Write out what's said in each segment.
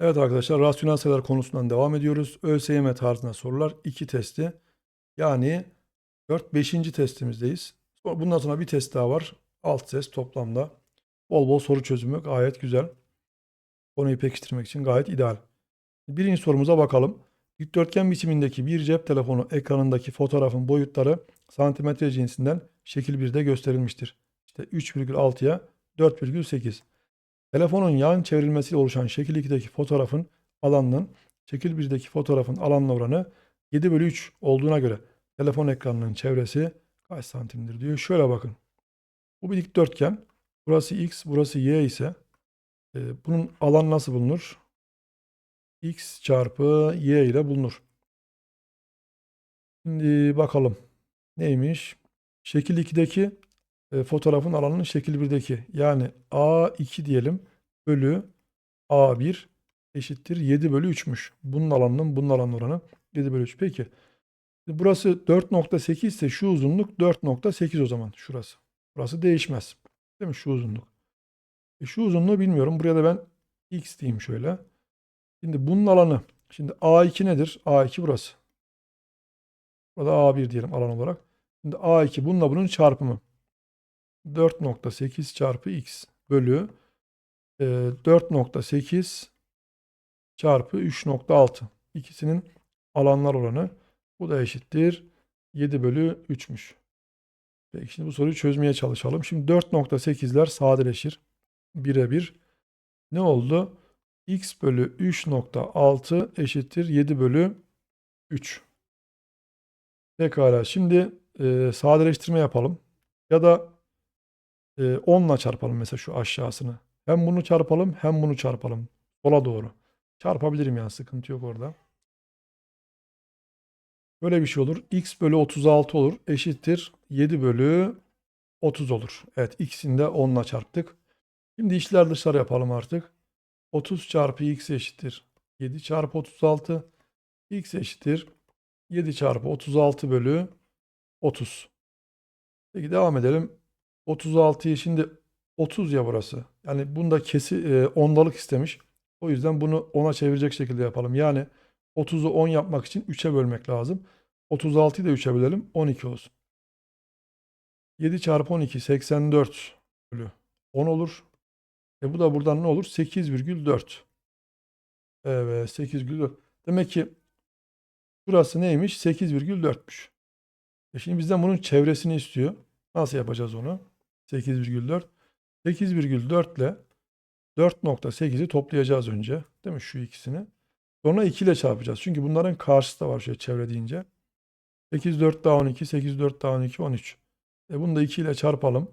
Evet arkadaşlar rasyonel sayılar konusundan devam ediyoruz. ÖSYM tarzında sorular 2 testi. Yani 4-5. testimizdeyiz. Sonra- Bundan sonra bir test daha var. 6 test toplamda. Bol bol soru çözümü gayet güzel. Konuyu pekiştirmek için gayet ideal. Birinci sorumuza bakalım. Dikdörtgen biçimindeki bir cep telefonu ekranındaki fotoğrafın boyutları santimetre cinsinden şekil 1'de gösterilmiştir. İşte 3,6'ya 4,8. Telefonun yan çevrilmesiyle oluşan şekil 2'deki fotoğrafın alanının şekil 1'deki fotoğrafın alanla oranı 7 bölü 3 olduğuna göre telefon ekranının çevresi kaç santimdir diyor. Şöyle bakın. Bu bir dikdörtgen. Burası x, burası y ise e, bunun alan nasıl bulunur? x çarpı y ile bulunur. Şimdi bakalım. Neymiş? Şekil 2'deki e, fotoğrafın alanının şekil 1'deki. Yani A2 diyelim bölü A1 eşittir 7 bölü 3'müş. Bunun alanının bunun alanın oranı 7 bölü 3. Peki. Burası 4.8 ise şu uzunluk 4.8 o zaman şurası. Burası değişmez. Değil mi şu uzunluk? E şu uzunluğu bilmiyorum. Buraya da ben x diyeyim şöyle. Şimdi bunun alanı. Şimdi A2 nedir? A2 burası. Burada A1 diyelim alan olarak. Şimdi A2 bununla bunun çarpımı. 4.8 çarpı x bölü e, 4.8 çarpı 3.6. İkisinin alanlar oranı. Bu da eşittir. 7 bölü 3'müş. Peki şimdi bu soruyu çözmeye çalışalım. Şimdi 4.8'ler sadeleşir. Birebir. Ne oldu? x bölü 3.6 eşittir 7 bölü 3. Pekala. Şimdi e, sadeleştirme yapalım. Ya da e, 10 ile çarpalım mesela şu aşağısını. Hem bunu çarpalım hem bunu çarpalım. Sola doğru. Çarpabilirim yani sıkıntı yok orada. Böyle bir şey olur. x bölü 36 olur. Eşittir 7 bölü 30 olur. Evet ikisini de 10 ile çarptık. Şimdi işler dışarı yapalım artık. 30 çarpı x eşittir. 7 çarpı 36. x eşittir. 7 çarpı 36 bölü 30. Peki devam edelim. 36'yı şimdi 30 ya burası. Yani bunda kesi e, ondalık istemiş. O yüzden bunu 10'a çevirecek şekilde yapalım. Yani 30'u 10 yapmak için 3'e bölmek lazım. 36'yı da 3'e bölelim. 12 olsun. 7 çarpı 12 84 bölü 10 olur. E bu da buradan ne olur? 8,4. Evet 8,4. Demek ki burası neymiş? 8,4'müş. E şimdi bizden bunun çevresini istiyor. Nasıl yapacağız onu? 8,4. 8,4 ile 4.8'i toplayacağız önce. Değil mi? Şu ikisini. Sonra 2 ile çarpacağız. Çünkü bunların karşısı da var şöyle çevre deyince. 8, 4 daha 12, 8, 4 daha 12, 13. E bunu da 2 ile çarpalım.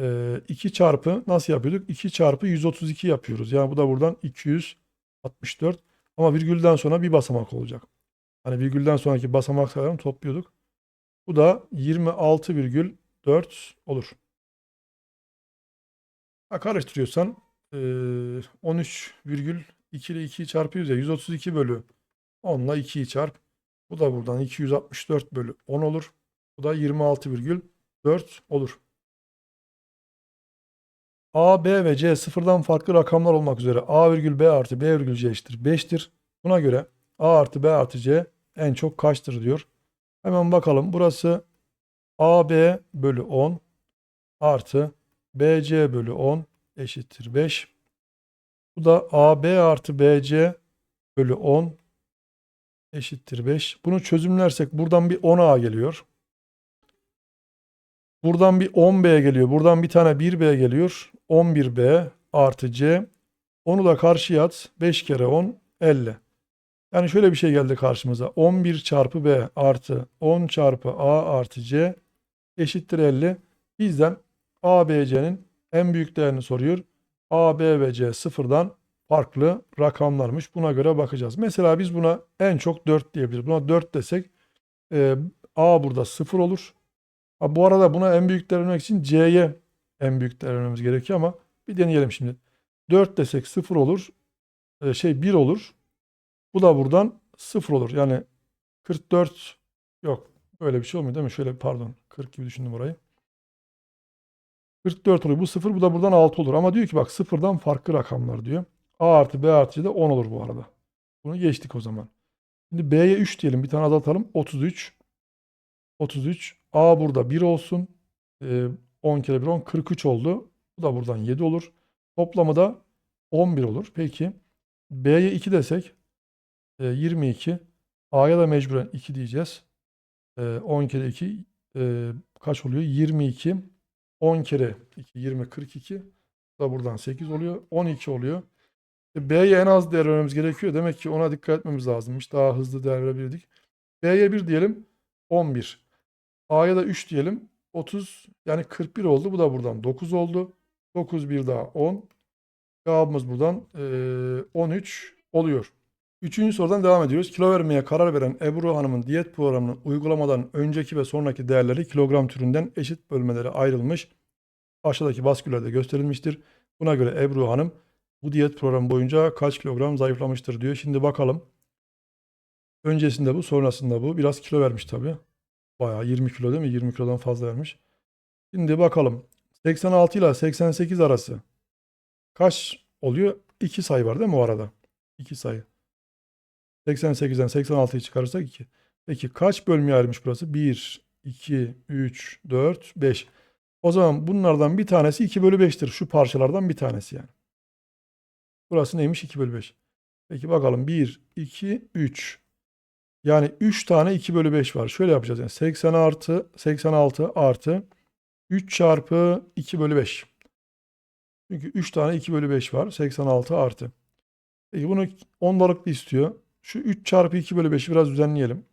E, 2 çarpı nasıl yapıyorduk? 2 çarpı 132 yapıyoruz. Yani bu da buradan 264. Ama virgülden sonra bir basamak olacak. Hani virgülden sonraki basamak sayılarını topluyorduk. Bu da 26,4 olur. Ha, karıştırıyorsan e, 13,2 ile 2'yi çarpıyoruz ya 132 bölü 10 ile 2'yi çarp. Bu da buradan 264 bölü 10 olur. Bu da 26,4 olur. A, B ve C sıfırdan farklı rakamlar olmak üzere A virgül B artı B virgül C eşittir 5'tir. Buna göre A artı B artı C en çok kaçtır diyor. Hemen bakalım. Burası AB bölü 10 artı BC bölü 10 eşittir 5. Bu da AB artı BC bölü 10 eşittir 5. Bunu çözümlersek buradan bir 10A geliyor. Buradan bir 10B geliyor. Buradan bir tane 1B geliyor. 11B artı C. Onu da karşıya at. 5 kere 10 50. Yani şöyle bir şey geldi karşımıza. 11 çarpı B artı 10 çarpı A artı C eşittir 50. Bizden A, B, C'nin en büyük değerini soruyor. A, B ve C sıfırdan farklı rakamlarmış. Buna göre bakacağız. Mesela biz buna en çok 4 diyebiliriz. Buna 4 desek e, A burada 0 olur. Ha, bu arada buna en büyük değer vermek için C'ye en büyük değer gerekiyor ama bir deneyelim şimdi. 4 desek 0 olur. E, şey 1 olur. Bu da buradan 0 olur. Yani 44 yok. Öyle bir şey olmuyor değil mi? Şöyle pardon. 40 gibi düşündüm orayı. 44 oluyor. Bu 0 bu da buradan 6 olur. Ama diyor ki bak sıfırdan farklı rakamlar diyor. A artı B artı C de 10 olur bu arada. Bunu geçtik o zaman. Şimdi B'ye 3 diyelim. Bir tane azaltalım. 33. 33. A burada 1 olsun. Ee, 10 kere 1 10. 43 oldu. Bu da buradan 7 olur. Toplamı da 11 olur. Peki. B'ye 2 desek e, 22. A'ya da mecburen 2 diyeceğiz. E, 10 kere 2 e, kaç oluyor? 22. 10 kere 2 20 42. Bu da buradan 8 oluyor. 12 oluyor. E, B'ye en az değer vermemiz gerekiyor. Demek ki ona dikkat etmemiz lazımmış. Daha hızlı değer verebilirdik. B'ye 1 diyelim. 11. A'ya da 3 diyelim. 30 yani 41 oldu. Bu da buradan 9 oldu. 9 bir daha 10. Cevabımız buradan eee, 13 oluyor. Üçüncü sorudan devam ediyoruz. Kilo vermeye karar veren Ebru Hanım'ın diyet programını uygulamadan önceki ve sonraki değerleri kilogram türünden eşit bölmelere ayrılmış. Aşağıdaki baskülerde gösterilmiştir. Buna göre Ebru Hanım bu diyet programı boyunca kaç kilogram zayıflamıştır diyor. Şimdi bakalım. Öncesinde bu, sonrasında bu. Biraz kilo vermiş tabii. Bayağı 20 kilo değil mi? 20 kilodan fazla vermiş. Şimdi bakalım. 86 ile 88 arası kaç oluyor? 2 sayı var değil mi o arada? 2 sayı. 88'den 86'yı çıkarırsak 2. Peki kaç bölmeye ayrılmış burası? 1, 2, 3, 4, 5. O zaman bunlardan bir tanesi 2 bölü 5'tir. Şu parçalardan bir tanesi yani. Burası neymiş? 2 bölü 5. Peki bakalım. 1, 2, 3. Yani 3 tane 2 bölü 5 var. Şöyle yapacağız. Yani 80 artı 86 artı 3 çarpı 2 bölü 5. Çünkü 3 tane 2 bölü 5 var. 86 artı. Peki bunu ondalıklı istiyor. Şu 3 çarpı 2 bölü 5'i biraz düzenleyelim.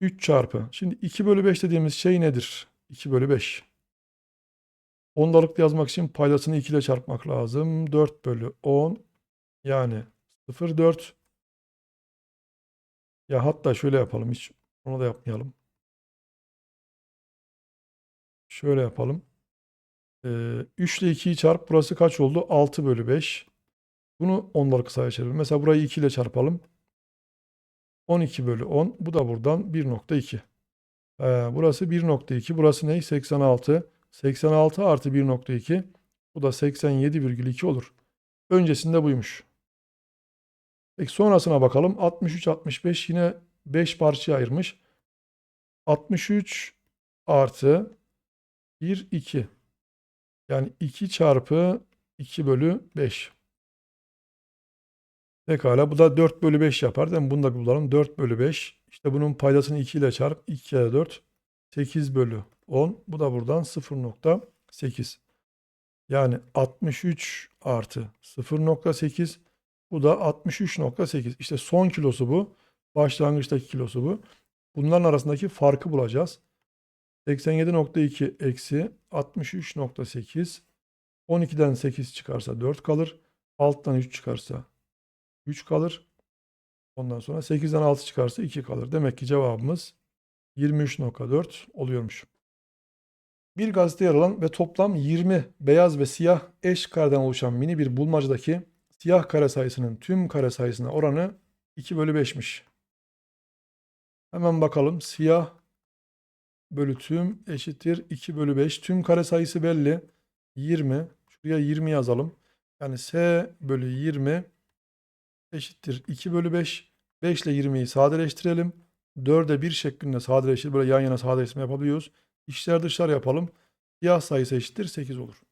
3 çarpı. Şimdi 2 bölü 5 dediğimiz şey nedir? 2 bölü 5. Ondalıklı yazmak için paydasını 2 ile çarpmak lazım. 4 bölü 10 yani 0,4. Ya hatta şöyle yapalım. Hiç onu da yapmayalım. Şöyle yapalım. Ee, 3 ile 2'yi çarp. Burası kaç oldu? 6 bölü 5. Bunu ondalık sayıya çevirelim. Mesela burayı 2 ile çarpalım. 12 bölü 10. Bu da buradan 1.2. Ee, burası 1.2. Burası ne? 86. 86 artı 1.2. Bu da 87,2 olur. Öncesinde buymuş. Peki sonrasına bakalım. 63, 65 yine 5 parçaya ayırmış. 63 artı 1, 2. Yani 2 çarpı 2 bölü 5. Pekala bu da 4 bölü 5 yapar değil mi? Bunu da bulalım. 4 bölü 5. İşte bunun paydasını 2 ile çarp. 2 kere 4. 8 bölü 10. Bu da buradan 0.8. Yani 63 artı 0.8. Bu da 63.8. İşte son kilosu bu. Başlangıçtaki kilosu bu. Bunların arasındaki farkı bulacağız. 87.2 eksi 63.8. 12'den 8 çıkarsa 4 kalır. Alttan 3 çıkarsa 3 kalır. Ondan sonra 8'den 6 çıkarsa 2 kalır. Demek ki cevabımız 23.4 oluyormuş. Bir gazete yer alan ve toplam 20 beyaz ve siyah eş kareden oluşan mini bir bulmacadaki siyah kare sayısının tüm kare sayısına oranı 2 bölü 5'miş. Hemen bakalım. Siyah bölü tüm eşittir 2 bölü 5. Tüm kare sayısı belli. 20. Şuraya 20 yazalım. Yani S bölü 20 eşittir 2 bölü 5. 5 ile 20'yi sadeleştirelim. 4'e 1 şeklinde sadeleştir. Böyle yan yana sadeleştirme yapabiliyoruz. İşler dışlar yapalım. Siyah sayısı eşittir 8 olur.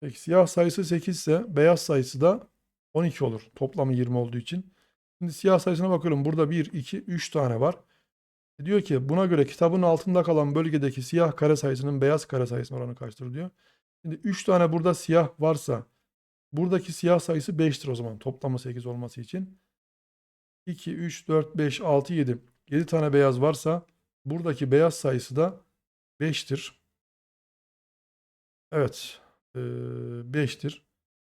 Peki siyah sayısı 8 ise beyaz sayısı da 12 olur. Toplamı 20 olduğu için. Şimdi siyah sayısına bakıyorum. Burada 1, 2, 3 tane var. Diyor ki buna göre kitabın altında kalan bölgedeki siyah kare sayısının beyaz kare sayısının oranı kaçtır diyor. Şimdi 3 tane burada siyah varsa buradaki siyah sayısı 5'tir o zaman toplamı 8 olması için. 2, 3, 4, 5, 6, 7. 7 tane beyaz varsa buradaki beyaz sayısı da 5'tir. Evet. 5'tir.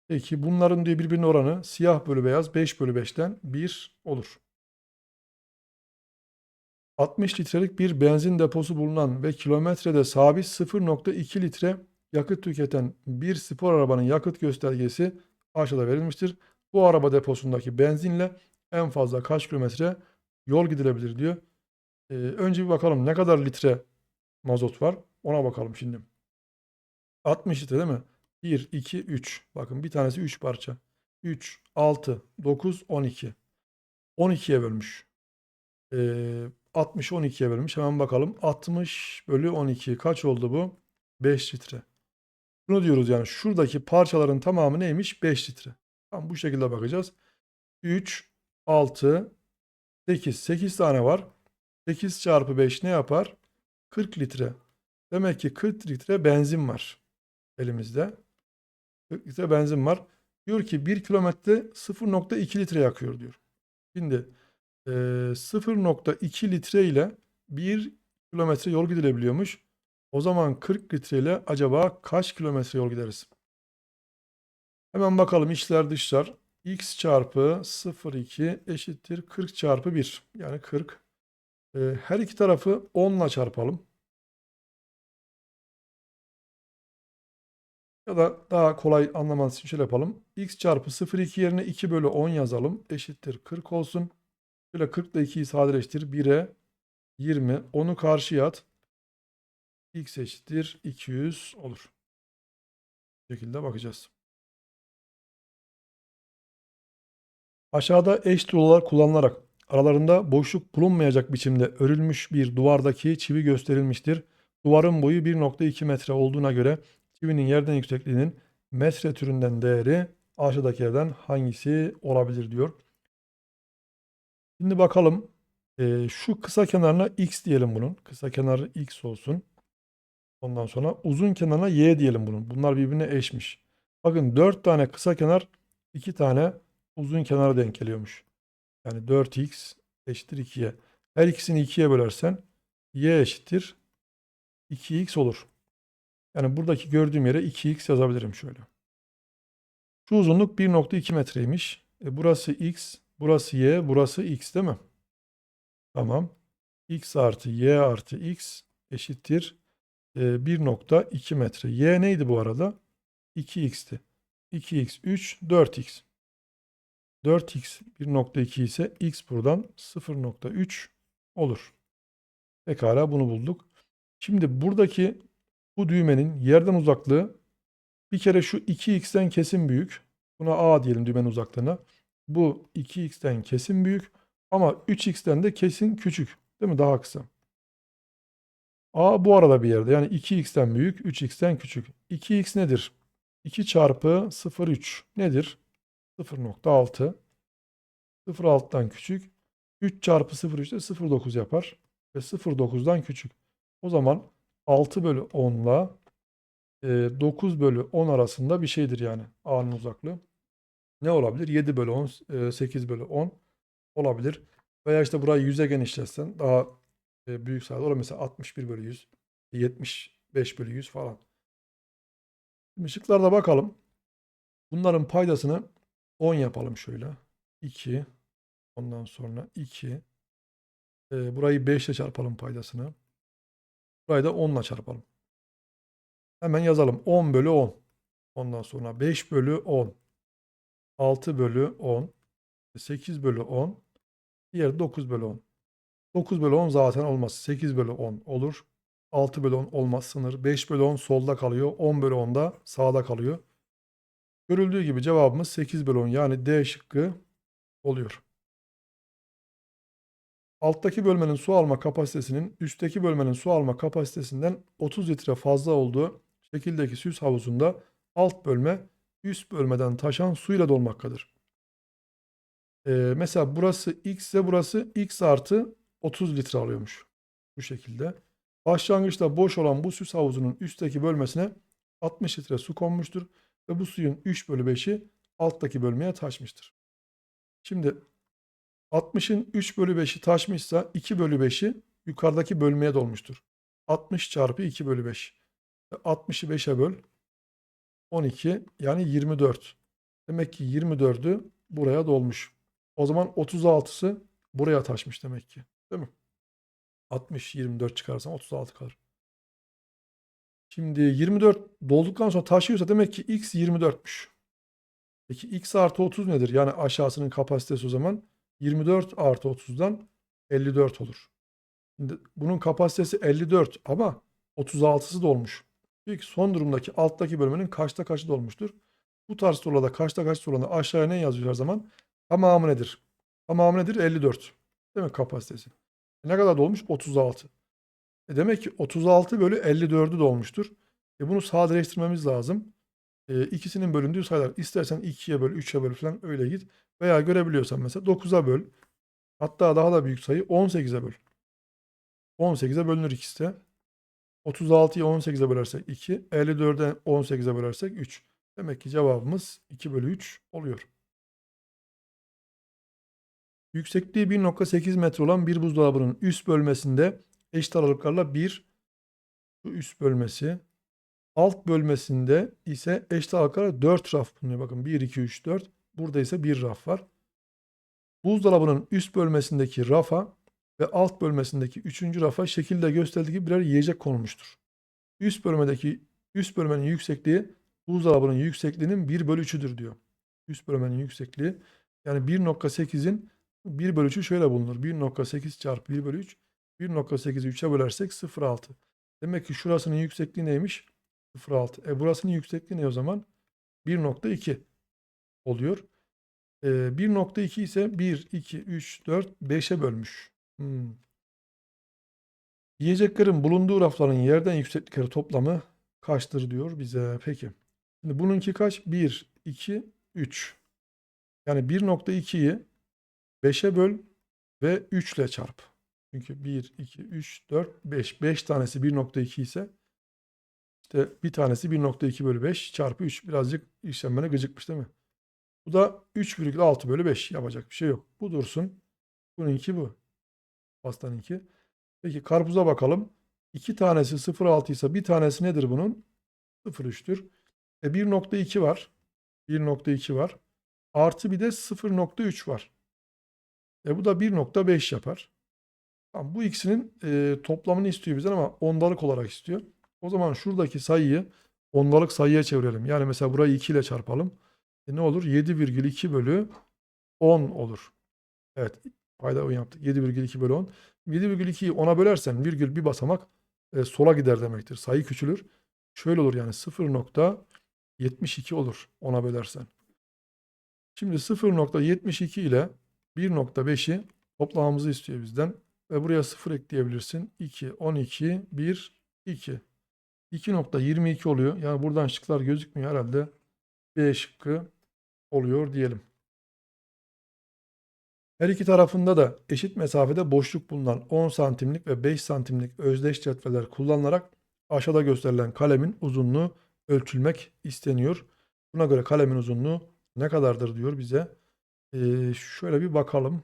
Peki bunların diyor birbirine oranı siyah bölü beyaz 5 bölü 5'ten 1 olur. 60 litrelik bir benzin deposu bulunan ve kilometrede sabit 0.2 litre yakıt tüketen bir spor arabanın yakıt göstergesi aşağıda verilmiştir. Bu araba deposundaki benzinle en fazla kaç kilometre yol gidilebilir diyor. Ee, önce bir bakalım ne kadar litre mazot var. Ona bakalım şimdi. 60 litre değil mi? 1, 2, 3. Bakın bir tanesi 3 parça. 3, 6, 9, 12. 12'ye bölmüş. Ee, 60'ı 12'ye bölmüş. Hemen bakalım. 60 bölü 12 kaç oldu bu? 5 litre. Bunu diyoruz yani şuradaki parçaların tamamı neymiş? 5 litre. Tamam bu şekilde bakacağız. 3, 6, 8. 8 tane var. 8 çarpı 5 ne yapar? 40 litre. Demek ki 40 litre benzin var elimizde. 40 litre benzin var. Diyor ki 1 kilometre 0.2 litre yakıyor diyor. Şimdi e, 0.2 litre ile 1 kilometre yol gidilebiliyormuş. O zaman 40 litre ile acaba kaç kilometre yol gideriz? Hemen bakalım içler dışlar. x çarpı 0,2 eşittir 40 çarpı 1. Yani 40. E, her iki tarafı 10 ile çarpalım. Ya da daha kolay anlamanız için şöyle yapalım. x çarpı 0,2 yerine 2 bölü 10 yazalım. Eşittir 40 olsun. Şöyle 40 ile 2'yi sadeleştir. 1'e 20. 10'u karşıya at. X eşittir 200 olur. Bu şekilde bakacağız. Aşağıda eş tuğlalar kullanılarak aralarında boşluk bulunmayacak biçimde örülmüş bir duvardaki çivi gösterilmiştir. Duvarın boyu 1.2 metre olduğuna göre çivinin yerden yüksekliğinin metre türünden değeri aşağıdakilerden hangisi olabilir diyor. Şimdi bakalım. Ee, şu kısa kenarına x diyelim bunun. Kısa kenarı x olsun. Ondan sonra uzun kenarına y diyelim bunun. Bunlar birbirine eşmiş. Bakın 4 tane kısa kenar 2 tane uzun kenara denk geliyormuş. Yani 4x eşittir 2y. Her ikisini 2'ye bölersen y eşittir 2x olur. Yani buradaki gördüğüm yere 2x yazabilirim şöyle. Şu uzunluk 1.2 metreymiş. E burası x, burası y, burası x değil mi? Tamam. x artı y artı x eşittir 1.2 metre. y neydi bu arada? 2x'ti. 2x 3, 4x. 4x 1.2 ise x buradan 0.3 olur. Pekala bunu bulduk. Şimdi buradaki bu düğmenin yerden uzaklığı bir kere şu 2x'ten kesin büyük. Buna a diyelim düğmenin uzaklığına. Bu 2x'ten kesin büyük ama 3x'ten de kesin küçük. Değil mi? Daha kısa. A bu arada bir yerde. Yani 2x'ten büyük, 3x'ten küçük. 2x nedir? 2 çarpı 0,3 nedir? 0.6. 0.6'dan küçük. 3 çarpı 0,3 de 0.9 yapar. Ve 0.9'dan küçük. O zaman 6 bölü 10 ile 9 bölü 10 arasında bir şeydir yani A'nın uzaklığı. Ne olabilir? 7 bölü 10, e, 8 bölü 10 olabilir. Veya işte burayı 100'e genişletsen daha büyük sayıda olur. Mesela 61 bölü 100, 75 bölü 100 falan. Şimdi şıklarda bakalım. Bunların paydasını 10 yapalım şöyle. 2. Ondan sonra 2. E, burayı 5 ile çarpalım paydasını. Burayı da 10 ile çarpalım. Hemen yazalım. 10 bölü 10. Ondan sonra 5 bölü 10. 6 bölü 10. 8 bölü 10. Diğeri 9 bölü 10. 9 bölü 10 zaten olmaz. 8 bölü 10 olur. 6 bölü 10 olmaz sınır. 5 bölü 10 solda kalıyor. 10 bölü 10 da sağda kalıyor. Görüldüğü gibi cevabımız 8 bölü 10 yani D şıkkı oluyor. Alttaki bölmenin su alma kapasitesinin üstteki bölmenin su alma kapasitesinden 30 litre fazla olduğu şekildeki süs havuzunda alt bölme üst bölmeden taşan suyla dolmaktadır. Ee, mesela burası x ise burası x artı 30 litre alıyormuş. Bu şekilde. Başlangıçta boş olan bu süs havuzunun üstteki bölmesine 60 litre su konmuştur ve bu suyun 3 bölü 5'i alttaki bölmeye taşmıştır. Şimdi 60'ın 3 bölü 5'i taşmışsa 2 bölü 5'i yukarıdaki bölmeye dolmuştur. 60 çarpı 2 bölü 5. 60'ı 5'e böl. 12 yani 24. Demek ki 24'ü buraya dolmuş. O zaman 36'sı buraya taşmış demek ki. Değil mi? 60, 24 çıkarsan 36 kalır. Şimdi 24 dolduktan sonra taşıyorsa demek ki x 24'müş. Peki x artı 30 nedir? Yani aşağısının kapasitesi o zaman 24 artı 30'dan 54 olur. Şimdi bunun kapasitesi 54 ama 36'sı dolmuş. Peki son durumdaki alttaki bölmenin kaçta kaçı dolmuştur? Bu tarz sorularda kaçta kaç sorularında aşağıya ne yazıyor her zaman? Tamamı nedir? Tamamı nedir? 54. Değil mi kapasitesi? Ne kadar dolmuş? 36. E demek ki 36 bölü 54'ü dolmuştur. E bunu sadeleştirmemiz lazım. E, ikisinin bölündüğü sayılar. İstersen 2'ye böl, 3'e böl falan öyle git. Veya görebiliyorsan mesela 9'a böl. Hatta daha da büyük sayı 18'e böl. 18'e bölünür ikisi de. 36'yı 18'e bölersek 2. 54'e 18'e bölersek 3. Demek ki cevabımız 2 bölü 3 oluyor. Yüksekliği 1.8 metre olan bir buzdolabının üst bölmesinde eşit aralıklarla bir şu üst bölmesi alt bölmesinde ise eşit aralıklarla 4 raf bulunuyor. Bakın 1, 2, 3, 4. Burada ise bir raf var. Buzdolabının üst bölmesindeki rafa ve alt bölmesindeki üçüncü rafa şekilde gösterildiği gibi birer yiyecek konulmuştur. Üst bölmedeki üst bölmenin yüksekliği buzdolabının yüksekliğinin 1 bölü 3'üdür diyor. Üst bölmenin yüksekliği yani 1.8'in 1 bölü 3'ü şöyle bulunur. 1.8 çarpı 1 bölü 3 1.8'i 3'e bölersek 0.6. Demek ki şurasının yüksekliği neymiş? 0.6. E burasının yüksekliği ne o zaman? 1.2 oluyor. E, 1.2 ise 1, 2, 3, 4, 5'e bölmüş. Hmm. Yiyeceklerin bulunduğu rafların yerden yükseklikleri toplamı kaçtır diyor bize. Peki. Şimdi bununki kaç? 1, 2, 3. Yani 1.2'yi 5'e böl ve 3 ile çarp. Çünkü 1, 2, 3, 4, 5. 5 tanesi 1.2 ise işte bir tanesi 1.2 bölü 5 çarpı 3. Birazcık işlenmene gıcıkmış değil mi? Bu da 3,6 bölü 5. Yapacak bir şey yok. Bu dursun. Bununki bu. Pastanınki. Peki karpuza bakalım. 2 tanesi 0.6 ise bir tanesi nedir bunun? 0.3'tür. E 1.2 var. 1.2 var. Artı bir de 0.3 var. E bu da 1.5 yapar. Tamam, bu ikisinin e, toplamını istiyor bizden ama ondalık olarak istiyor. O zaman şuradaki sayıyı ondalık sayıya çevirelim. Yani mesela burayı 2 ile çarpalım. E ne olur? 7,2 bölü 10 olur. Evet. Payda 10 yaptık. 7,2 bölü 10. 7,2'yi 10'a bölersen virgül bir basamak e, sola gider demektir. Sayı küçülür. Şöyle olur yani 0.72 olur 10'a bölersen. Şimdi 0.72 ile 1.5'i toplamamızı istiyor bizden. Ve buraya 0 ekleyebilirsin. 2, 12, 1, 2. 2.22 oluyor. Yani buradan şıklar gözükmüyor herhalde. B şıkkı oluyor diyelim. Her iki tarafında da eşit mesafede boşluk bulunan 10 santimlik ve 5 santimlik özdeş cetveler kullanılarak aşağıda gösterilen kalemin uzunluğu ölçülmek isteniyor. Buna göre kalemin uzunluğu ne kadardır diyor bize. Ee, şöyle bir bakalım.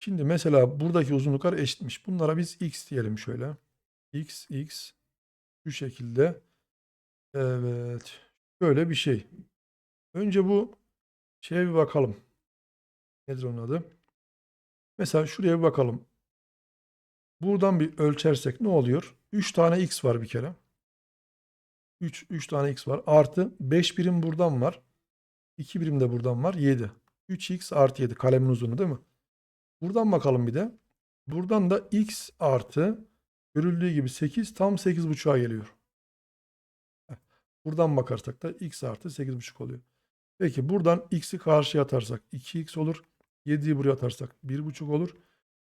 Şimdi mesela buradaki uzunluklar eşitmiş. Bunlara biz x diyelim şöyle. x, x şu şekilde. Evet. Şöyle bir şey. Önce bu şeye bir bakalım. Nedir onun adı? Mesela şuraya bir bakalım. Buradan bir ölçersek ne oluyor? 3 tane x var bir kere. 3, 3 tane x var. Artı 5 birim buradan var. 2 birim de buradan var. 7. 3x artı 7. Kalemin uzunluğu değil mi? Buradan bakalım bir de. Buradan da x artı görüldüğü gibi 8 tam 8.5'a geliyor. Buradan bakarsak da x artı 8.5 oluyor. Peki buradan x'i karşıya atarsak 2x olur. 7'yi buraya atarsak 1.5 olur.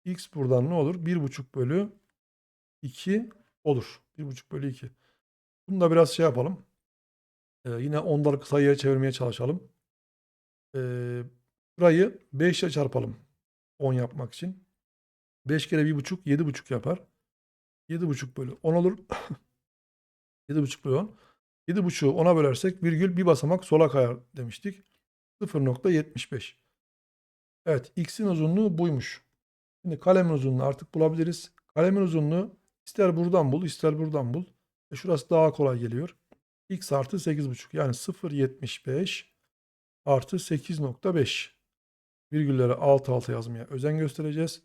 x buradan ne olur? 1.5 bölü 2 olur. 1.5 bölü 2. Bunu da biraz şey yapalım. Ee, yine ondalık sayıya çevirmeye çalışalım. Ee, burayı 5 ile çarpalım. 10 yapmak için. 5 kere 1.5 7.5 yapar. 7.5 bölü 10 olur. 7.5 bölü 10. 7.5'u 10'a bölersek virgül bir basamak sola kayar demiştik. 0.75. Evet x'in uzunluğu buymuş. Şimdi kalemin uzunluğunu artık bulabiliriz. Kalemin uzunluğu ister buradan bul ister buradan bul. E şurası daha kolay geliyor. x artı 8.5 yani 0.75 artı 8.5. Virgülleri alt alta yazmaya özen göstereceğiz.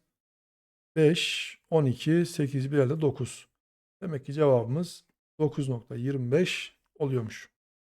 5, 12, 8, bir elde 9. Demek ki cevabımız 9.25 oluyormuş.